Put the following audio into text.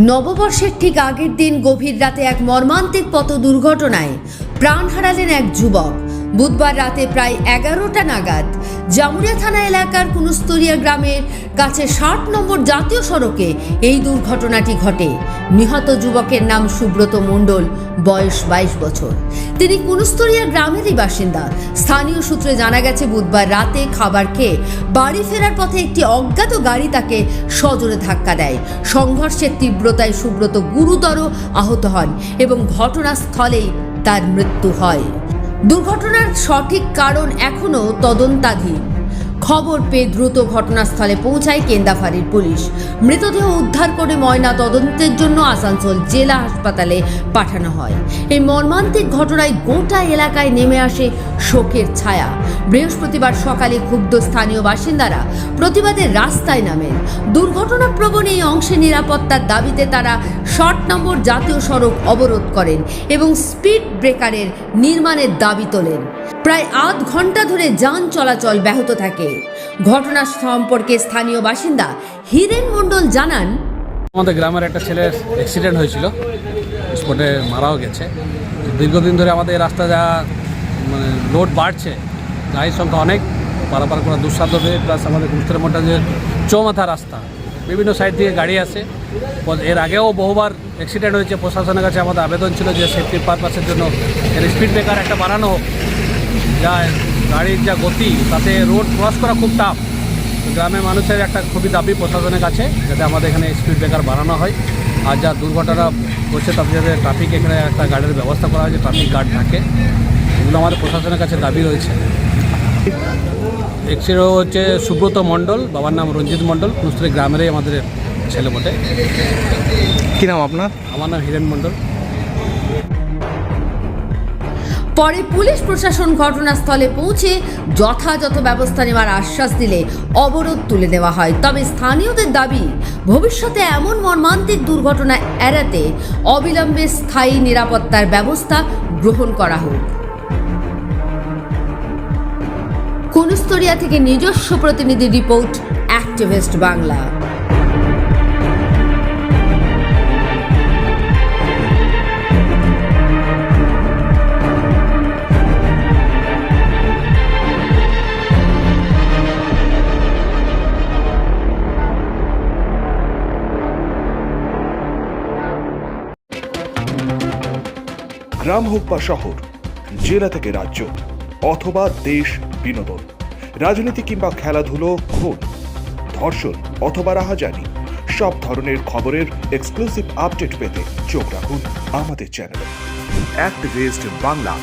নববর্ষের ঠিক আগের দিন গভীর রাতে এক মর্মান্তিক পথ দুর্ঘটনায় প্রাণ হারালেন এক যুবক। বুধবার রাতে প্রায় এগারোটা নাগাদ জামুরিয়া থানা এলাকার কুনুস্তরিয়া গ্রামের কাছে ষাট নম্বর জাতীয় সড়কে এই দুর্ঘটনাটি ঘটে। নিহত যুবকের নাম সুব্রত মণ্ডল, বয়স বাইশ বছর। তিনি কুনুস্তরিয়া গ্রামেরই বাসিন্দা। স্থানীয় সূত্রে জানা গেছে, বুধবার রাতে খাবার খেয়ে বাড়ি ফেরার পথে একটি অজ্ঞাত গাড়ি তাকে সজোরে ধাক্কা দেয়। সংঘর্ষের তীব্রতায় সুব্রত গুরুতর আহত হন এবং ঘটনাস্থলেই তার মৃত্যু হয়। দুর্ঘটনার সঠিক কারণ এখনও তদন্তাধীন। খবর পেয়ে দ্রুত ঘটনাস্থলে পৌঁছায় কেন্দাফারির পুলিশ। মৃতদেহ উদ্ধার করে ময়না তদন্তের জন্য আসানসোল জেলা হাসপাতালে পাঠানো হয়। এই মর্মান্তিক ঘটনায় গোটা এলাকায় নেমে আসে শোকের ছায়া। বৃহস্পতিবার সকালে ক্ষুব্ধ স্থানীয় বাসিন্দারা প্রতিবাদে রাস্তায় নামেন। দুর্ঘটনা প্রবণ এই অংশে নিরাপত্তার দাবিতে তারা ষাট নম্বর জাতীয় সড়ক অবরোধ করেন এবং স্পিড ব্রেকারের নির্মাণের দাবি তোলেন। প্রায় আধ ঘণ্টা ধরে যান চলাচল ব্যাহত থাকে। ঘটনা সম্পর্কে স্থানীয় বাসিন্দা হীরেন মণ্ডল জানান, আমাদের গ্রামের একটা ছেলের অ্যাক্সিডেন্ট হয়েছিল। স্পটে মারাও গেছে। দীর্ঘদিন ধরে আমাদের এই রাস্তা যা মানে লোড বাড়ছে গাড়ির সংখ্যা অনেক, পারাপার করা দুঃসাধ্য হয়ে প্লাস আমাদের গুরুত্বের মধ্যে যে চৌমাথা রাস্তা, বিভিন্ন সাইড থেকে গাড়ি আসে এর আগেও বহুবার অ্যাক্সিডেন্ট হয়েছে। প্রশাসনের কাছে আমাদের আবেদন ছিল যে সেফটি পারপাসের জন্য, এর স্পিড ব্রেকার একটা বানানো হোক, যা গাড়ির যা গতি তাতে রোড ক্রস করা খুব টাফ গ্রামের মানুষের একটা খুবই দাবি প্রশাসনের কাছে যাতে আমাদের এখানে স্পিড ব্রেকার বাড়ানো হয়। আর যা দুর্ঘটনা হচ্ছে তাতে যাতে ট্রাফিক এখানে একটা গার্ডের ব্যবস্থা করা হয় যে ট্রাফিক গার্ড থাকে। এগুলো আমাদের প্রশাসনের কাছে দাবি রয়েছে। এক্সিরো হচ্ছে সুব্রত মণ্ডল বাবার নাম রঞ্জিত মণ্ডল কুস্তুরি গ্রামেরই আমাদের ছেলে বটে। কি নাম আপনার? আমার নাম হিরেন মণ্ডল। পরে পুলিশ প্রশাসন ঘটনাস্থলে পৌঁছে যথাযথ ব্যবস্থা নেওয়ার আশ্বাস দিলে অবরোধ তুলে দেওয়া হয়। তবে স্থানীয়দের দাবি, ভবিষ্যতে এমন মর্মান্তিক দুর্ঘটনা এড়াতে অবিলম্বে স্থায়ী নিরাপত্তার ব্যবস্থা গ্রহণ করা হোক। কুনুস্তরিয়া থেকে নিজস্ব প্রতিনিধি রিপোর্ট অ্যাক্টিভিস্ট বাংলা। গ্রাম হোক বা শহর, জেলা থেকে রাজ্য অথবা দেশ, বিনোদন, রাজনীতি কিংবা খেলাধুলো, খুন, ধর্ষণ অথবা রাহাজানি, সব ধরনের খবরের এক্সক্লুসিভ আপডেট পেতে চোখ রাখুন আমাদের চ্যানেলে অ্যাক্টিভিস্ট বাংলা